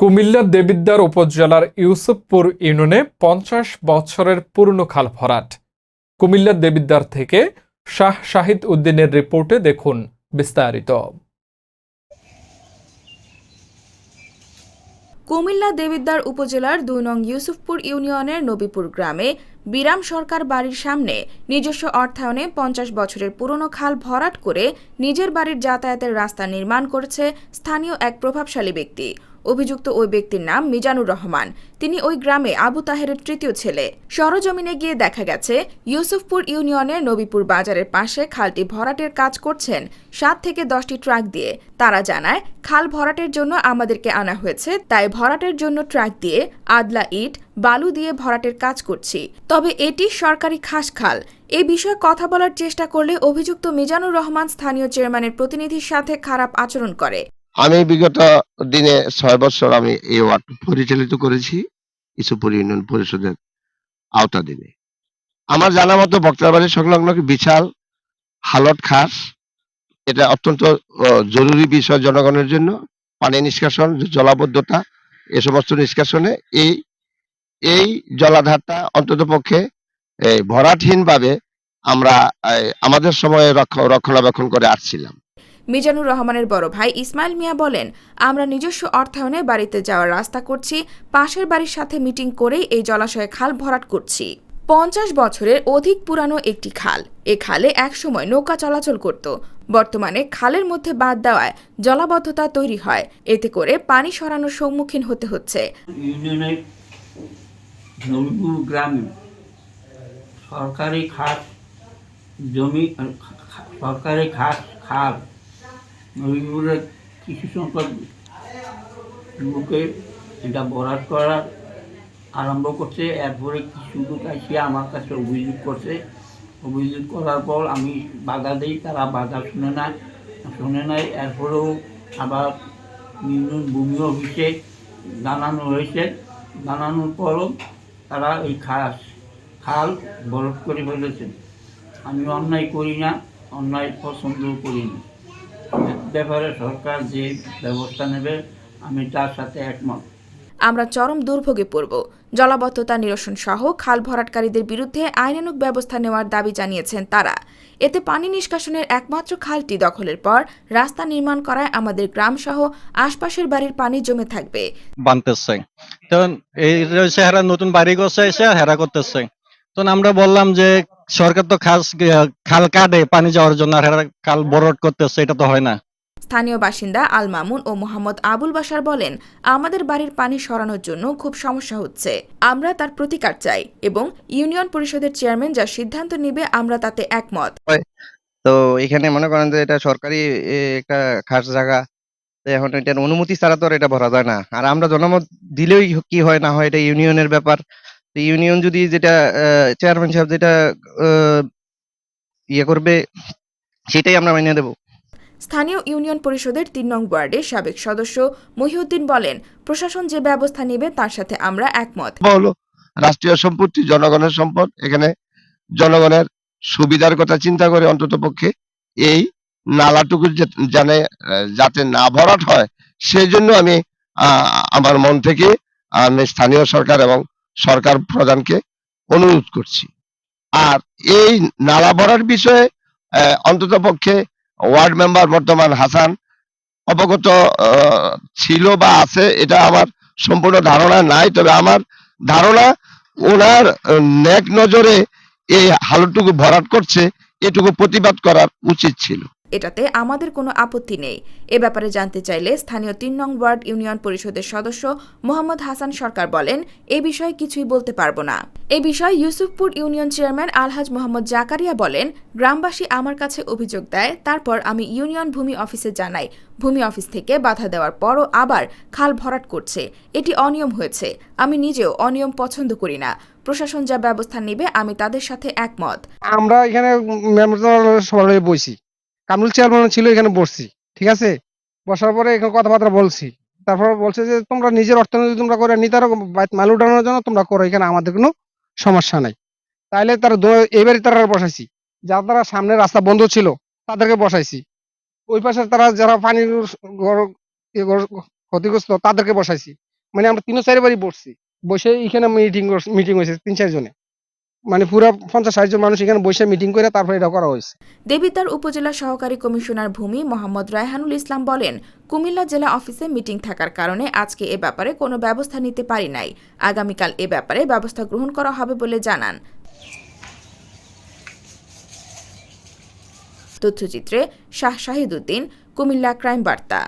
কুমিল্লার দেবিদ্বার উপজেলার ইউসুফপুর ইউনিয়নে পঞ্চাশ বছরের পুরনো খাল ভরাট। কুমিল্লার দেবিদ্বার থেকে শাহ শাহিদ উদ্দিনের রিপোর্টে দেখুন বিস্তারিত। কুমিল্লা দেবিদ্বার উপজেলার দুই নং ইউসুফপুর ইউনিয়নের নবীপুর গ্রামে বিরাম সরকার বাড়ির সামনে নিজস্ব অর্থায়নে পঞ্চাশ বছরের পুরনো খাল ভরাট করে নিজের বাড়ির যাতায়াতের রাস্তা নির্মাণ করেছে স্থানীয় এক প্রভাবশালী ব্যক্তি। অভিযুক্ত ওই ব্যক্তির নাম মিজানুর রহমান। তিনি ওই গ্রামে আবু তাহেরের তৃতীয় ছেলে। সরজমিনে গিয়ে দেখা গেছে, ইউসুফপুর ইউনিয়নের নবীপুর বাজারের পাশে খালটি ভরাটের কাজ করছেন সাত থেকে দশটি ট্রাক দিয়ে। তারা জানায়, খাল ভরাটের জন্য আমাদেরকে আনা হয়েছে, তাই ভরাটের জন্য ট্রাক দিয়ে আদলা ইট, বালু দিয়ে ভরাটের কাজ করছি। তবে এটি সরকারি খাস খাল। এ বিষয়ে কথা বলার চেষ্টা করলে অভিযুক্ত মিজানুর রহমান স্থানীয় চেয়ারম্যানের প্রতিনিধির সাথে খারাপ আচরণ করে। আমি বিগত দিনে ছয় বছর আমি এই ওয়ার্ড পরিচালিত করেছি ইসুপুর ইউনিয়ন পরিষদের আওতাধীনে। আমার জানা মতো বক্তারবাড়ি সংলগ্ন বিশাল, হালট খাস, এটা অত্যন্ত জরুরি বিষয় জনগণের জন্য, পানি নিষ্কাশন, জলাবদ্ধতা, এ সমস্ত নিষ্কাশনে এই এই জলাধারটা অন্তত পক্ষে ভরাটহীন ভাবে আমরা আমাদের সময়ে রক্ষ- রক্ষণাবেক্ষণ করে আসছিলাম। মিজানুর রহমানের বড় ভাই ইসমাইল মিয়া বলেন, আমরা নিজস্ব অর্থায়নে বাড়িতে যাওয়ার রাস্তা করছি, পাশের বাড়ির সাথে মিটিং করেই এই জলাশয়ে খাল ভরাট করছি। পঞ্চাশ বছরের অধিক পুরানো একটি খাল, এ খালে একসময় নৌকা চলাচল করত। বর্তমানে খালের মধ্যে বাদ দেওয়ায় জলাবদ্ধতা তৈরি হয়, এতে করে পানি সরানোর সম্মুখীন হতে হচ্ছে। গ্রামে সরকারি খাস জমি, সরকারি খাস খাল নবীপুরের কিছু সংখ্যক লোকে এটা বরাদ করার আরম্ভ করছে। এরপরে কিছু লোক এসে আমার কাছে অভিযোগ করছে। অভিযোগ করার পর আমি বাধা দিই, তারা বাধা শুনে না, শুনে নাই। এরপরেও আবার ইউনিয়ন ভূমি অফিসে জানানো হয়েছে। জানানোর পরও তারা এই খাস, খাল বরফ করে ফেলেছে। আমি অন্যায় করি না, অন্যায় পছন্দ করি না। ব্যাপারে সরকার যে ব্যবস্থা নেবে আমি তার সাথে একমত। আমরা চরম দুর্ভোগে পড়ব। জলাবদ্ধতা নিরসন সহ খাল ভরাটকারীদের বিরুদ্ধে আইনানুগ ব্যবস্থা নেওয়ার দাবি জানিয়েছেন তারা। এতে পানি নিষ্কাশনের একমাত্র খালটি দখলের পর রাস্তা নির্মাণ করায় আমাদের গ্রাম সহ আশপাশের বাড়ির পানি জমে থাকবে। বানতেছে। তো এই রয়েছে হেরা নতুন বাড়ি করছে এসে হেরা করতেছে। তো আমরা বললাম যে সরকার তো খাস খাল কাটে পানি যাওয়ার জন্য আর হেরা খাল বরট করতেছে এটা তো হয় না। স্থানীয় বাসিন্দা আল মামুন ও মোহাম্মদ আবুল বাসার বলেন, আমাদের বাড়ির পানি সরানোর জন্য খুব সমস্যা হচ্ছে। আমরা তার প্রতিকার চাই এবং ইউনিয়ন পরিষদের চেয়ারম্যান যা সিদ্ধান্ত নিবে আমরা তাতে একমত। তো এখানে মনে করেন যে এটা সরকারি একটা খাস জায়গা। এখন এটার অনুমতি ছাড়া তো আর এটা ভরা যায় না। আর আমরা জনমত দিলেই কি হয়, না হয় এটা ইউনিয়নের ব্যাপার। ইউনিয়ন যদি যেটা চেয়ারম্যান সাহেব যেটা ইয়ে করবে, সেটাই আমরা মেনে দেবো স্থানীয় ইউনিয়ন পরিষদের তিন নং ওয়ার্ডের সাবেক সদস্য মহিউদ্দিন বলেন, প্রশাসন যে ব্যবস্থা নেবে তার সাথে আমরা একমত। হলো রাষ্ট্রীয় সম্পত্তি, জনগণের সম্পদ, এখানে জনগণের সুবিধার কথা চিন্তা করে অন্তত পক্ষে এই নালাটুকু জানে, যাতে না ভরাট হয় সেই জন্য আমি আমার মন থেকে আমি স্থানীয় সরকার এবং সরকার প্রধানকে অনুরোধ করছি। আর এই নালা ভরার বিষয়ে অন্তত পক্ষে ওয়ার্ড মেম্বার বর্তমান হাসান। অবগত ছিল বা আছে, এটা আমার সম্পূর্ণ ধারণা নাই, তবে আমার ধারণা ওনার ন্যাক নজরে এই হালটুকু ভরাট করছে, এটুকু প্রতিবাদ করার উচিত ছিল। এটাতে আমাদের কোনো আপত্তি নেই। এ ব্যাপারে জানতে চাইলে স্থানীয় তিন নং ওয়ার্ড ইউনিয়ন পরিষদের সদস্য মোহাম্মদ হাসান সরকার বলেন, এ বিষয়ে কিছুই বলতে পারব না। এ বিষয়ে ইউসুফপুর ইউনিয়ন চেয়ারম্যান আলহাজ মোহাম্মদ জাকারিয়া বলেন, গ্রামবাসী আমার কাছে অভিযোগ দেয়, তারপর আমি ইউনিয়ন ভূমি অফিসে জানাই। ভূমি অফিস থেকে বাধা দেওয়ার পরও আবার খাল ভরাট করছে। এটি অনিয়ম হয়েছে। আমি নিজেও অনিয়ম পছন্দ করি না। প্রশাসন যা ব্যবস্থা নেবে, আমি তাদের সাথে একমত। আমরা এখানে কামরুল চেয়ারম্যান ছিল, এখানে বসছি, ঠিক আছে? বসার পরে এখানে কথাবার্তা বলছি। তারপর বলছে যে, তোমরা নিজের অর্থনীতি তোমরা করে নিতে পারো মাল উঠানোর জন্য তোমরা করো, এখানে আমাদের কোনো সমস্যা নাই। তাইলে তারা এবারে তারা বসাইছি। যারা তারা সামনে রাস্তা বন্ধ ছিল, তাদেরকে বসাইছি। ওই পাশে তারা যারা পানির ক্ষতিগ্রস্ত, তাদেরকে বসাইছি। মানে আমরা তিন চারবারই বসছি। বসে এখানে মিটিং মিটিং হয়েছে, তিন চার জনে মানে পুরো পঞ্চাশ ষাট জন মানুষ এখানে বসে মিটিং করে তারপরে এটা করা হয়েছে। দেবিদ্বার উপজেলা সহকারী কমিশনার ভূমি মোহাম্মদ রায়হানুল ইসলাম বলেন কুমিল্লা জেলা অফিসে মিটিং থাকার কারণে আজকে এ ব্যাপারে কোনো ব্যবস্থা নিতে পারি নাই। আগামীকাল এ ব্যাপারে ব্যবস্থা গ্রহণ করা হবে বলে জানান। তথ্যচিত্রে শাহ শাহিদ উদ্দিন কুমিল্লা ক্রাইম বার্তা।